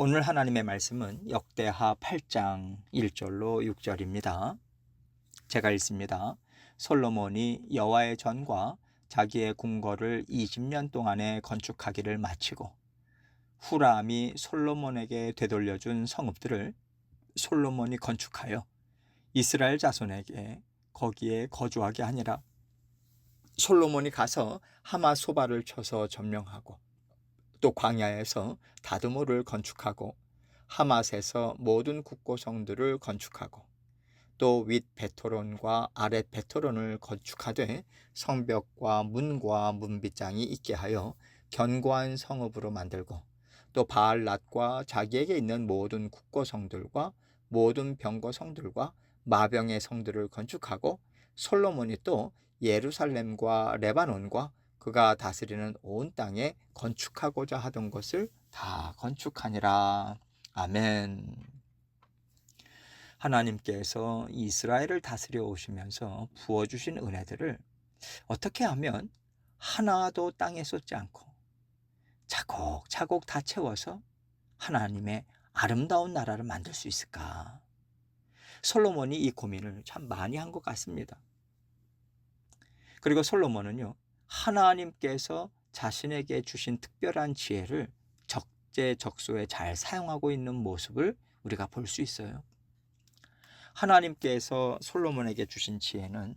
오늘 하나님의 말씀은 역대하 8장 1절로 6절입니다. 제가 읽습니다. 솔로몬이 여호와의 전과 자기의 궁궐을 20년 동안에 건축하기를 마치고 후람이 솔로몬에게 되돌려준 성읍들을 솔로몬이 건축하여 이스라엘 자손에게 거기에 거주하게 하니라. 솔로몬이 가서 하마 소바를 쳐서 점령하고 또 광야에서 다드모를 건축하고 하맛에서 모든 국고성들을 건축하고 또 윗 베토론과 아랫 베토론을 건축하되 성벽과 문과 문빗장이 있게 하여 견고한 성읍으로 만들고 또 바알랏과 자기에게 있는 모든 국고성들과 모든 병거성들과 마병의 성들을 건축하고 솔로몬이 또 예루살렘과 레바논과 그가 다스리는 온 땅에 건축하고자 하던 것을 다 건축하니라. 아멘. 하나님께서 이스라엘을 다스려 오시면서 부어주신 은혜들을 어떻게 하면 하나도 땅에 쏟지 않고 차곡차곡 다 채워서 하나님의 아름다운 나라를 만들 수 있을까? 솔로몬이 이 고민을 참 많이 한 것 같습니다. 그리고 솔로몬은요, 하나님께서 자신에게 주신 특별한 지혜를 적재적소에 잘 사용하고 있는 모습을 우리가 볼 수 있어요. 하나님께서 솔로몬에게 주신 지혜는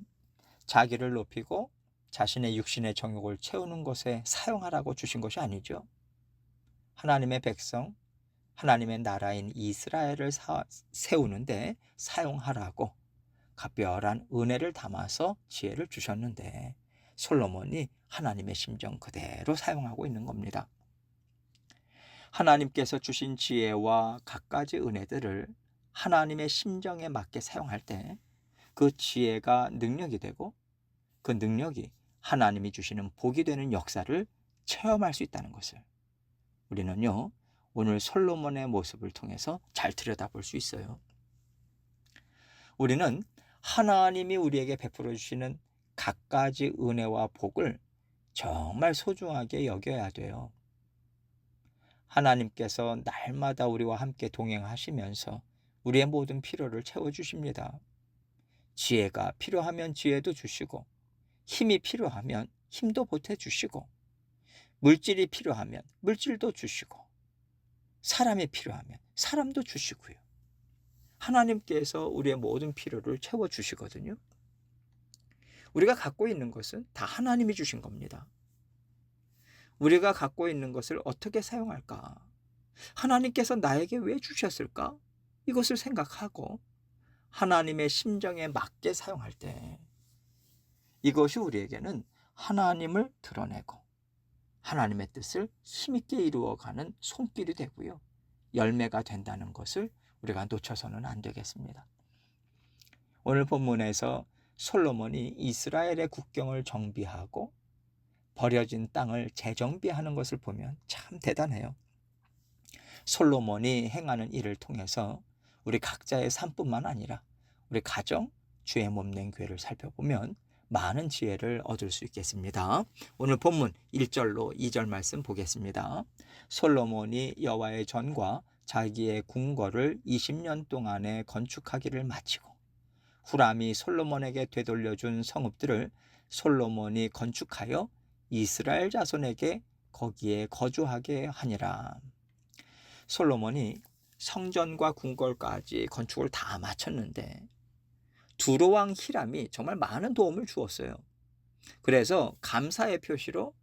자기를 높이고 자신의 육신의 정욕을 채우는 것에 사용하라고 주신 것이 아니죠. 하나님의 백성, 하나님의 나라인 이스라엘을 사, 세우는데 사용하라고 각별한 은혜를 담아서 지혜를 주셨는데 솔로몬이 하나님의 심정 그대로 사용하고 있는 겁니다. 하나님께서 주신 지혜와 갖가지 은혜들을 하나님의 심정에 맞게 사용할 때 그 지혜가 능력이 되고 그 능력이 하나님이 주시는 복이 되는 역사를 체험할 수 있다는 것을 우리는요 오늘 솔로몬의 모습을 통해서 잘 들여다볼 수 있어요. 우리는 하나님이 우리에게 베풀어 주시는 갖가지 은혜와 복을 정말 소중하게 여겨야 돼요. 하나님께서 날마다 우리와 함께 동행하시면서 우리의 모든 필요를 채워주십니다. 지혜가 필요하면 지혜도 주시고, 힘이 필요하면 힘도 보태주시고, 물질이 필요하면 물질도 주시고, 사람이 필요하면 사람도 주시고요. 하나님께서 우리의 모든 필요를 채워주시거든요. 우리가 갖고 있는 것은 다 하나님이 주신 겁니다. 우리가 갖고 있는 것을 어떻게 사용할까? 하나님께서 나에게 왜 주셨을까? 이것을 생각하고 하나님의 심정에 맞게 사용할 때 이것이 우리에게는 하나님을 드러내고 하나님의 뜻을 힘있게 이루어가는 손길이 되고요. 열매가 된다는 것을 우리가 놓쳐서는 안 되겠습니다. 오늘 본문에서 솔로몬이 이스라엘의 국경을 정비하고 버려진 땅을 재정비하는 것을 보면 참 대단해요. 솔로몬이 행하는 일을 통해서 우리 각자의 삶뿐만 아니라 우리 가정, 주의 몸낸 교회를 살펴보면 많은 지혜를 얻을 수 있겠습니다. 오늘 본문 1절로 2절 말씀 보겠습니다. 솔로몬이 여호와의 전과 자기의 궁궐을 20년 동안에 건축하기를 마치고 후람이 솔로몬에게 되돌려준 성읍들을 솔로몬이 건축하여 이스라엘 자손에게 거기에 거주하게 하니라. 솔로몬이 성전과 궁궐까지 건축을 다 마쳤는데 두로왕 히람이 정말 많은 도움을 주었어요. 그래서 감사의 표시로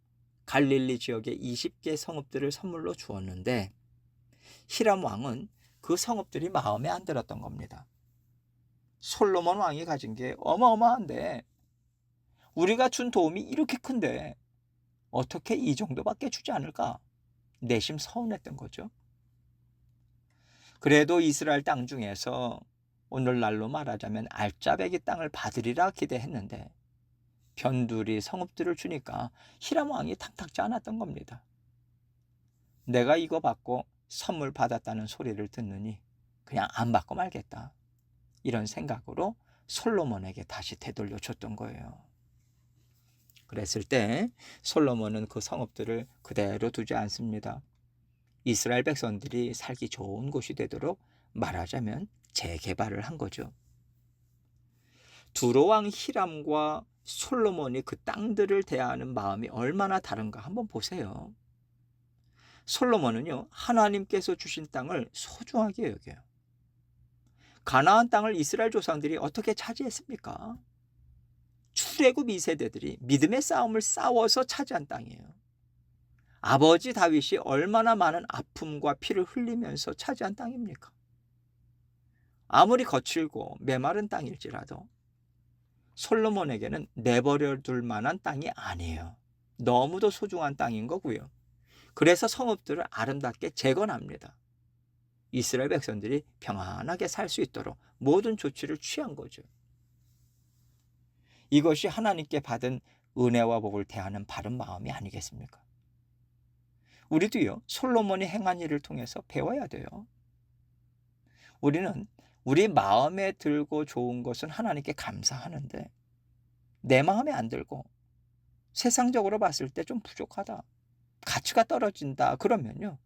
갈릴리 지역의 20개 성읍들을 선물로 주었는데 히람 왕은 그 성읍들이 마음에 안 들었던 겁니다. 솔로몬 왕이 가진 게 어마어마한데 우리가 준 도움이 이렇게 큰데 어떻게 이 정도밖에 주지 않을까? 내심 서운했던 거죠. 그래도 이스라엘 땅 중에서 오늘날로 말하자면 알짜배기 땅을 받으리라 기대했는데 변두리 성읍들을 주니까 히람 왕이 탕탁지 않았던 겁니다. 내가 이거 받고 선물 받았다는 소리를 듣느니 그냥 안 받고 말겠다. 이런 생각으로 솔로몬에게 다시 되돌려 줬던 거예요. 그랬을 때 솔로몬은 그 성읍들을 그대로 두지 않습니다. 이스라엘 백성들이 살기 좋은 곳이 되도록 말하자면 재개발을 한 거죠. 두로왕 히람과 솔로몬이 그 땅들을 대하는 마음이 얼마나 다른가 한번 보세요. 솔로몬은요, 하나님께서 주신 땅을 소중하게 여겨요. 가나안 땅을 이스라엘 조상들이 어떻게 차지했습니까? 출애굽 2세대들이 믿음의 싸움을 싸워서 차지한 땅이에요. 아버지 다윗이 얼마나 많은 아픔과 피를 흘리면서 차지한 땅입니까? 아무리 거칠고 메마른 땅일지라도 솔로몬에게는 내버려 둘 만한 땅이 아니에요. 너무도 소중한 땅인 거고요. 그래서 성읍들을 아름답게 재건합니다. 이스라엘 백성들이 평안하게 살 수 있도록 모든 조치를 취한 거죠. 이것이 하나님께 받은 은혜와 복을 대하는 바른 마음이 아니겠습니까? 우리도요, 솔로몬이 행한 일을 통해서 배워야 돼요. 우리는 우리 마음에 들고 좋은 것은 하나님께 감사하는데 내 마음에 안 들고 세상적으로 봤을 때 좀 부족하다. 가치가 떨어진다. 그러면요.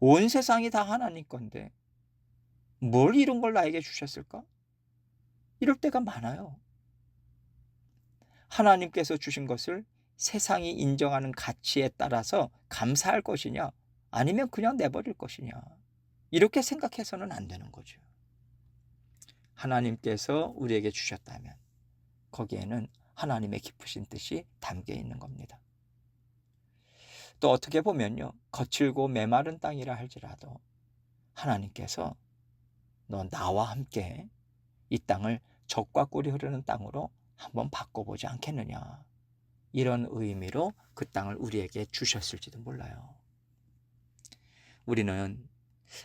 온 세상이 다 하나님 건데 뭘 이런 걸 나에게 주셨을까? 이럴 때가 많아요. 하나님께서 주신 것을 세상이 인정하는 가치에 따라서 감사할 것이냐 아니면 그냥 내버릴 것이냐 이렇게 생각해서는 안 되는 거죠. 하나님께서 우리에게 주셨다면 거기에는 하나님의 깊으신 뜻이 담겨 있는 겁니다. 또 어떻게 보면요. 거칠고 메마른 땅이라 할지라도 하나님께서 너 나와 함께 이 땅을 적과 꿀이 흐르는 땅으로 한번 바꿔보지 않겠느냐. 이런 의미로 그 땅을 우리에게 주셨을지도 몰라요. 우리는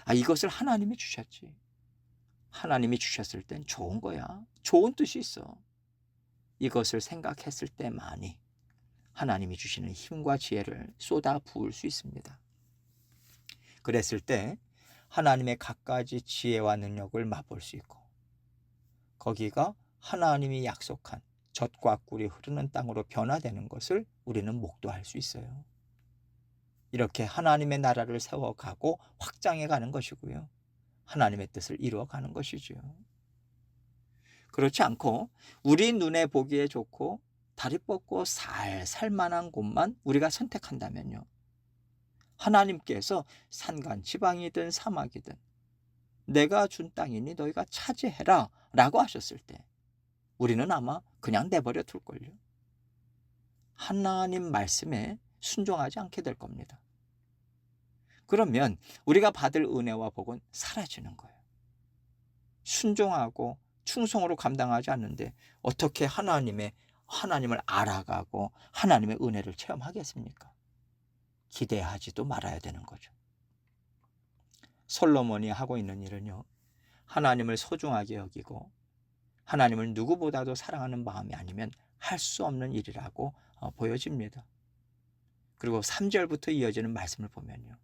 아 이것을 하나님이 주셨지. 하나님이 주셨을 땐 좋은 거야. 좋은 뜻이 있어. 이것을 생각했을 때만이 하나님이 주시는 힘과 지혜를 쏟아 부을 수 있습니다. 그랬을 때 하나님의 갖가지 지혜와 능력을 맛볼 수 있고 거기가 하나님이 약속한 젖과 꿀이 흐르는 땅으로 변화되는 것을 우리는 목도할 수 있어요. 이렇게 하나님의 나라를 세워가고 확장해 가는 것이고요. 하나님의 뜻을 이루어 가는 것이죠. 그렇지 않고 우리 눈에 보기에 좋고 다리 뻗고 살 살만한 곳만 우리가 선택한다면요. 하나님께서 산간 지방이든 사막이든 내가 준 땅이니 너희가 차지해라 라고 하셨을 때 우리는 아마 그냥 내버려 둘걸요. 하나님 말씀에 순종하지 않게 될 겁니다. 그러면 우리가 받을 은혜와 복은 사라지는 거예요. 순종하고 충성으로 감당하지 않는데 어떻게 하나님의 하나님을 알아가고 하나님의 은혜를 체험하겠습니까? 기대하지도 말아야 되는 거죠. 솔로몬이 하고 있는 일은요. 하나님을 소중하게 여기고 하나님을 누구보다도 사랑하는 마음이 아니면 할 수 없는 일이라고 어, 보여집니다. 그리고 3절부터 이어지는 말씀을 보면요.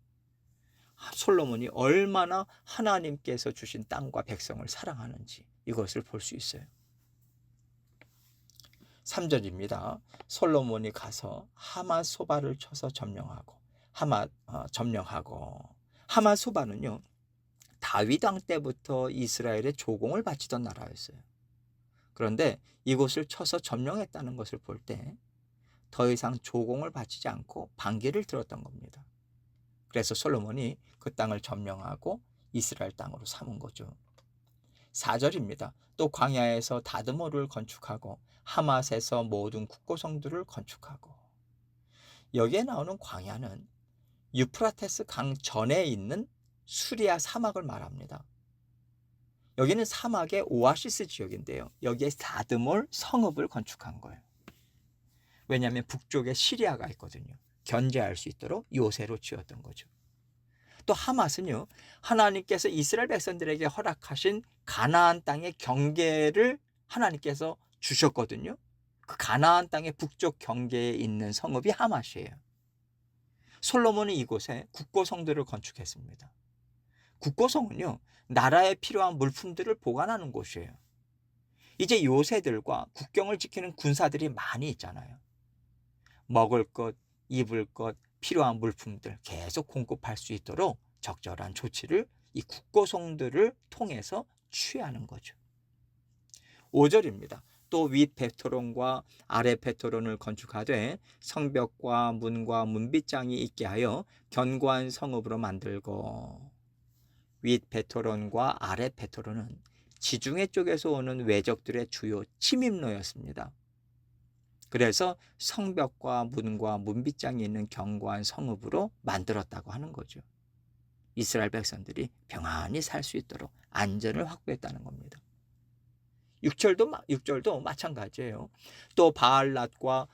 솔로몬이 얼마나 하나님께서 주신 땅과 백성을 사랑하는지 이것을 볼 수 있어요. 3절입니다. 솔로몬이 가서 하마 소바를 쳐서 점령하고 하마 어, 점령하고 하마 소바는요. 다윗 왕 때부터 이스라엘의 조공을 바치던 나라였어요. 그런데 이곳을 쳐서 점령했다는 것을 볼 때 더 이상 조공을 바치지 않고 반기를 들었던 겁니다. 그래서 솔로몬이 그 땅을 점령하고 이스라엘 땅으로 삼은 거죠. 4절입니다. 또 광야에서 다드모를 건축하고 하맛에서 모든 국고성들을 건축하고 여기에 나오는 광야는 유프라테스 강 전에 있는 수리아 사막을 말합니다. 여기는 사막의 오아시스 지역인데요. 여기에 다드몰 성읍을 건축한 거예요. 왜냐하면 북쪽에 시리아가 있거든요. 견제할 수 있도록 요새로 지었던 거죠. 또 하맛은요. 하나님께서 이스라엘 백성들에게 허락하신 가나안 땅의 경계를 하나님께서 주셨거든요. 그 가나안 땅의 북쪽 경계에 있는 성읍이 하맛이에요. 솔로몬은 이곳에 국고성들을 건축했습니다. 국고성은요. 나라에 필요한 물품들을 보관하는 곳이에요. 이제 요새들과 국경을 지키는 군사들이 많이 있잖아요. 먹을 것, 입을 것, 필요한 물품들 계속 공급할 수 있도록 적절한 조치를 이 국고성들을 통해서 취하는 거죠. 5절입니다. 또 윗 베토론과 아래 베토론을 건축하되 성벽과 문과 문빗장이 있게 하여 견고한 성읍으로 만들고 윗 베토론과 아래 베토론은 지중해 쪽에서 오는 외적들의 주요 침입로였습니다. 그래서 성벽과 문과 문빗장이 있는 견고한 성읍으로 만들었다고 하는 거죠. 이스라엘 백성들이 평안히 살 수 있도록 안전을 확보했다는 겁니다. 6절도 6절도 마찬가지예요. 또 바알랏과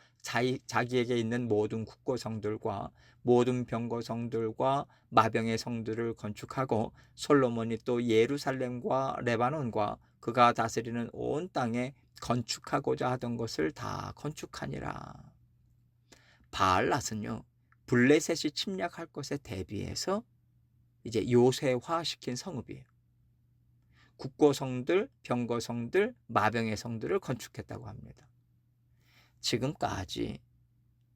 자기에게 있는 모든 국고성들과 모든 병거성들과 마병의 성들을 건축하고 솔로몬이 또 예루살렘과 레바논과 그가 다스리는 온 땅에 건축하고자 하던 것을 다 건축하니라. 바알랏은요 블레셋이 침략할 것에 대비해서 이제 요새화시킨 성읍이에요. 국고성들, 병거성들, 마병의 성들을 건축했다고 합니다. 지금까지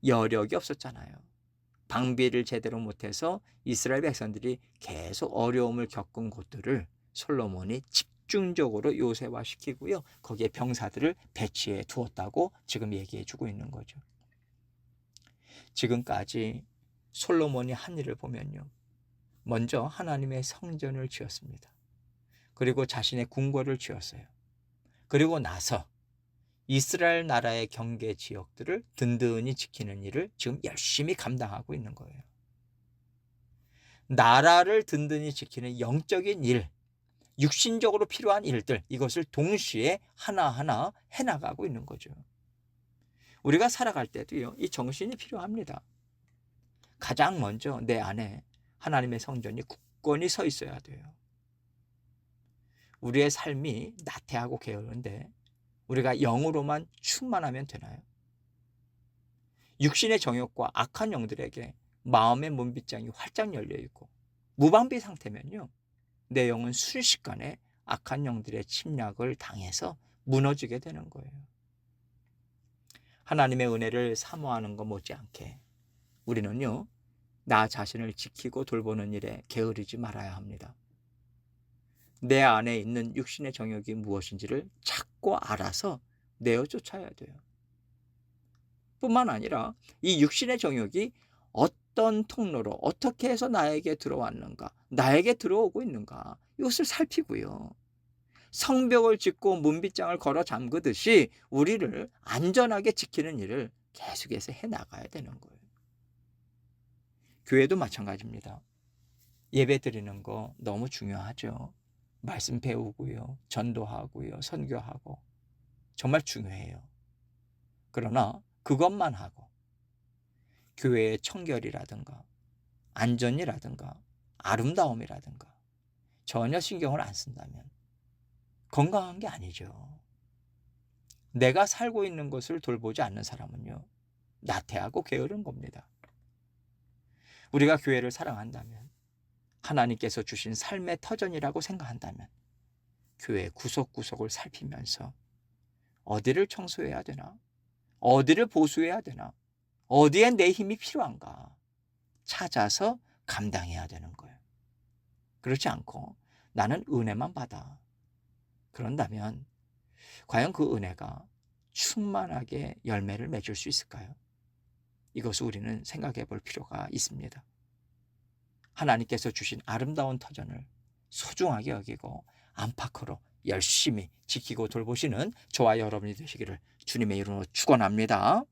여력이 없었잖아요. 방비를 제대로 못해서 이스라엘 백성들이 계속 어려움을 겪은 곳들을 솔로몬이 집 중적으로 요새화시키고요. 거기에 병사들을 배치해 두었다고 지금 얘기해 주고 있는 거죠. 지금까지 솔로몬이 한 일을 보면요. 먼저 하나님의 성전을 지었습니다. 그리고 자신의 궁궐을 지었어요. 그리고 나서 이스라엘 나라의 경계 지역들을 든든히 지키는 일을 지금 열심히 감당하고 있는 거예요. 나라를 든든히 지키는 영적인 일, 육신적으로 필요한 일들, 이것을 동시에 하나하나 해나가고 있는 거죠. 우리가 살아갈 때도요, 이 정신이 필요합니다. 가장 먼저 내 안에 하나님의 성전이 굳건히 서 있어야 돼요. 우리의 삶이 나태하고 게으른데 우리가 영으로만 충만하면 되나요? 육신의 정욕과 악한 영들에게 마음의 문빗장이 활짝 열려 있고 무방비 상태면요. 내 영은 순식간에 악한 영들의 침략을 당해서 무너지게 되는 거예요. 하나님의 은혜를 사모하는 것 못지않게 우리는요. 나 자신을 지키고 돌보는 일에 게으르지 말아야 합니다. 내 안에 있는 육신의 정욕이 무엇인지를 찾고 알아서 내어 쫓아야 돼요. 뿐만 아니라 이 육신의 정욕이 어떤 통로로 어떻게 해서 나에게 들어왔는가, 나에게 들어오고 있는가, 이것을 살피고요. 성벽을 짓고 문빗장을 걸어 잠그듯이 우리를 안전하게 지키는 일을 계속해서 해 나가야 되는 거예요. 교회도 마찬가지입니다. 예배 드리는 거 너무 중요하죠. 말씀 배우고요. 전도하고요. 선교하고. 정말 중요해요. 그러나 그것만 하고 교회의 청결이라든가 안전이라든가 아름다움이라든가 전혀 신경을 안 쓴다면 건강한 게 아니죠. 내가 살고 있는 것을 돌보지 않는 사람은요. 나태하고 게으른 겁니다. 우리가 교회를 사랑한다면 하나님께서 주신 삶의 터전이라고 생각한다면 교회 구석구석을 살피면서 어디를 청소해야 되나? 어디를 보수해야 되나? 어디에 내 힘이 필요한가? 찾아서 감당해야 되는 거예요. 그렇지 않고 나는 은혜만 받아. 그런다면 과연 그 은혜가 충만하게 열매를 맺을 수 있을까요? 이것을 우리는 생각해 볼 필요가 있습니다. 하나님께서 주신 아름다운 터전을 소중하게 여기고 안팎으로 열심히 지키고 돌보시는 저와 여러분이 되시기를 주님의 이름으로 축원합니다.